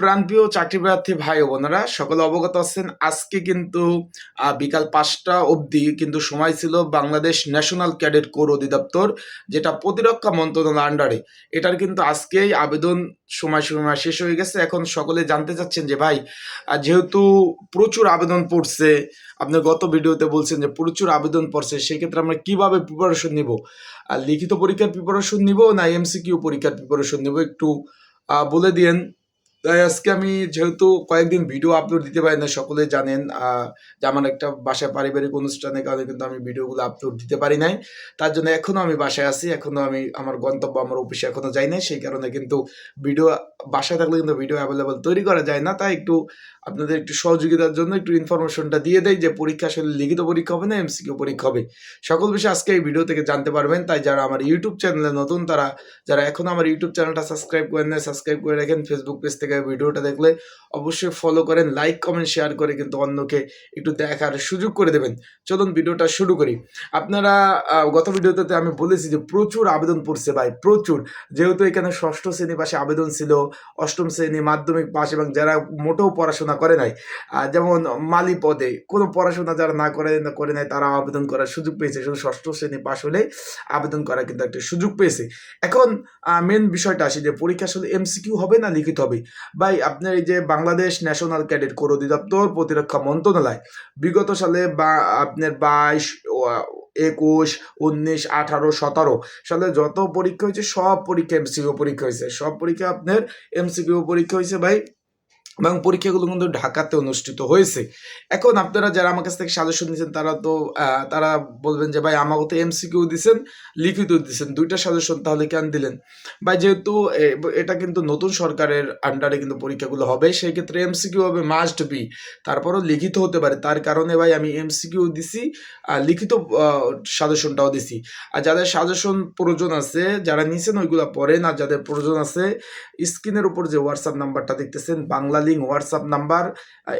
প্রাণপ্রিয় চাকরি প্রার্থী ভাই ও বোনেরা, সকলে অবগত আছেন, আজকে কিন্তু বিকাল পাঁচটা অবধি কিন্তু সময় ছিল বাংলাদেশ ন্যাশনাল ক্যাডেট কোর অধিদপ্তর, যেটা প্রতিরক্ষা মন্ত্রণালয়ের আন্ডারে। এটার কিন্তু আজকেই আবেদন সময় সময় শেষ হয়ে গেছে। এখন সকলে জানতে চাচ্ছেন যে ভাই যেহেতু প্রচুর আবেদন পড়ছে, আপনি গত ভিডিওতে বলছেন যে প্রচুর আবেদন পড়ছে, সেক্ষেত্রে আমরা কীভাবে প্রিপারেশন নিব? আর লিখিত পরীক্ষার প্রিপারেশন নিব না এমসিকিউ পরীক্ষার প্রিপারেশন নিব? একটু বলে দিয়েন। তাই আজকে আমি যেহেতু কয়েকদিন ভিডিও আপলোড দিতে পারি না সকলে জানেন যে আমার একটা বাসায় পারিবারিক অনুষ্ঠানের কারণে কিন্তু আমি ভিডিওগুলো আপলোড দিতে পারি নাই। তার জন্য এখনও আমি বাসায় আছি এখনও আমি আমার গন্তব্য আমার অফিসে এখনও যাই নাই। সেই কারণে কিন্তু ভিডিও বাসায় থাকলে কিন্তু ভিডিও অ্যাভেলেবেল তৈরি করা যায় না। তাই একটু আপনাদের একটু সহযোগিতার জন্য একটু ইনফরমেশনটা দিয়ে দেয় যে পরীক্ষা আসলে লিখিত পরীক্ষা হবে না এমসিকিউ পরীক্ষা হবে। সকল বিষয় আজকে এই ভিডিও থেকে জানতে পারবেন। তাই যারা আমার ইউটিউব চ্যানেলে নতুন, তারা, যারা এখন আমার ইউটিউব চ্যানেলটা সাবস্ক্রাইব করেন না সাবস্ক্রাইব করে রাখেন। ফেসবুক পেজ থেকে ভিডিওটা দেখলে অবশ্যই ফলো করেন লাইক কমেন্ট শেয়ার করে কিন্তু অন্যকে একটু দেখার সুযোগ করে দেবেন। চলুন ভিডিওটা শুরু করি। আপনারা গত ভিডিওতে আমি বলেছি যে প্রচুর আবেদন পড়ছে ভাই, প্রচুর। যেহেতু এখানে ষষ্ঠ শ্রেণি পাশে আবেদন ছিল, অষ্টম শ্রেণি মাধ্যমিক পাশ এবং যারা মোটেও পড়াশোনা করে নাই। যেমন মালি পদে কোনো পড়াশোনা যারা না করে না করে নাই, তারা আবেদন করার সুযোগ পেয়েছে। শুধু ষষ্ঠ শ্রেণি পাশ হলে আবেদন করার কিন্তু একটা সুযোগ পেয়েছে। এখন মেন বিষয়টা আসি যে পরীক্ষা আসলে এমসিকিউ হবে না লিখিত হবে? ভাই, আপনার এই যে বাংলাদেশ ন্যাশনাল ক্যাডেট কোর অধিদপ্তর প্রতিরক্ষা মন্ত্রণালয়, বিগত সালে বা, আপনার বাইশ একুশ, উনিশ, আঠারো, সতেরো সালে যত পরীক্ষা হয়েছে, সব পরীক্ষা এমসিকিউ পরীক্ষা হয়েছে। সব পরীক্ষা আপনার এমসিকিউ পরীক্ষা হয়েছে ভাই। এবং পরীক্ষাগুলো কিন্তু ঢাকাতে অনুষ্ঠিত হয়েছে। এখন আপনারা যারা আমার কাছ থেকে সাজেশন দিয়েছেন, তারা তো তারা বলবেন যে, ভাই, আমাকে তো এমসিকিউ দিচ্ছেন লিখিত দিয়েছেন দুইটা সাজেশন তাহলে কেন দিলেন? ভাই, যেহেতু এটা কিন্তু নতুন সরকারের আন্ডারে কিন্তু পরীক্ষাগুলো হবে, সেই ক্ষেত্রে এমসিকিউ হবে মাস্ট বি তারপরও লিখিত হতে পারে, তার কারণে ভাই, আমি এমসিকিউ দিছি, আর লিখিত সাজেশনটাও দিছি। আর যাদের সাজেশন প্রয়োজন আছে, যারা নিছেন, ওইগুলো পড়েন, আর যাদের প্রয়োজন আছে, স্ক্রিনের উপর যে হোয়াটসঅ্যাপ নাম্বারটা দেখতেছেন, বাংলা লিঙ্ক হোয়াটসঅ্যাপ নাম্বার।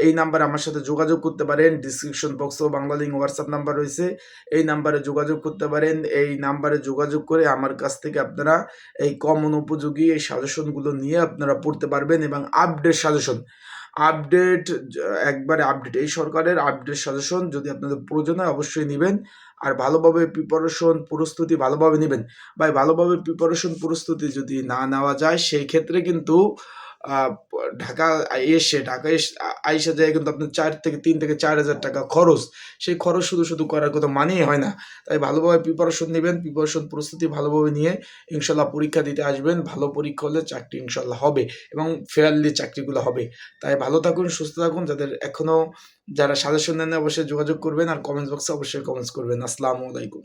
এই নাম্বারে আমার সাথে যোগাযোগ করতে পারেন। ডিসক্রিপশন বক্সেও বাংলা লিঙ্ক হোয়াটসঅ্যাপ নাম্বার রয়েছে। এই নাম্বারে যোগাযোগ করতে পারেন। এই নাম্বারে যোগাযোগ করে আমার কাছ থেকে আপনারা এই কম অনুপযোগী এই সাজেশনগুলো নিয়ে আপনারা পড়তে পারবেন এবং আপডেট সাজেশন। আপডেট একবারে আপডেট এই সরকারের আপডেট সাজেশন যদি আপনাদের প্রয়োজন হয় অবশ্যই নেবেন। আর ভালোভাবে প্রিপারেশন প্রস্তুতি ভালোভাবে নেবেন। ভাই, ভালোভাবে প্রিপারেশন প্রস্তুতি যদি না নেওয়া যায়, সেই ক্ষেত্রে কিন্তু ঢাকা এসে ঢাকা এসে, আইসা যায় কিন্তু আপনার চার থেকে তিন থেকে চার হাজার টাকা খরচ। সেই খরচ শুধু শুধু করার কথা মানেই হয় না। তাই ভালোভাবে প্রিপারেশন নেবেন প্রিপারেশন প্রস্তুতি ভালোভাবে নিয়ে ইনশাল্লাহ পরীক্ষা দিতে আসবেন। ভালো পরীক্ষা হলে চাকরি ইনশাল্লাহ হবে এবং ফেয়ারলি চাকরিগুলো হবে। তাই ভালো থাকুন, সুস্থ থাকুন। যাদের এখনও যারা সাজেশন নেন অবশ্যই যোগাযোগ করবেন আর কমেন্টস বক্সে অবশ্যই কমেন্টস করবেন। আসসালামু আলাইকুম।